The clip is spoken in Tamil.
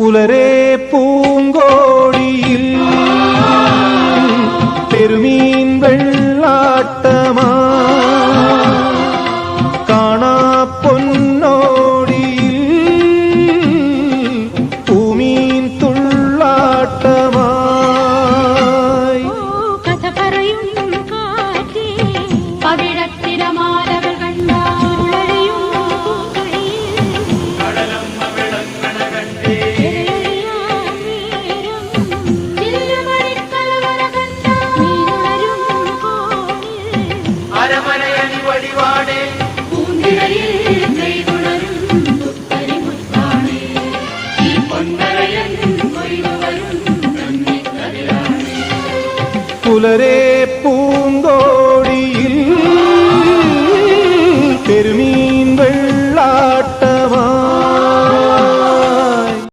புலரே பூங்கோடியில் பெருமீன் வெள்ளாட்டமா அரமனை அணி வழிபாடே பூந்திரையில் புலரே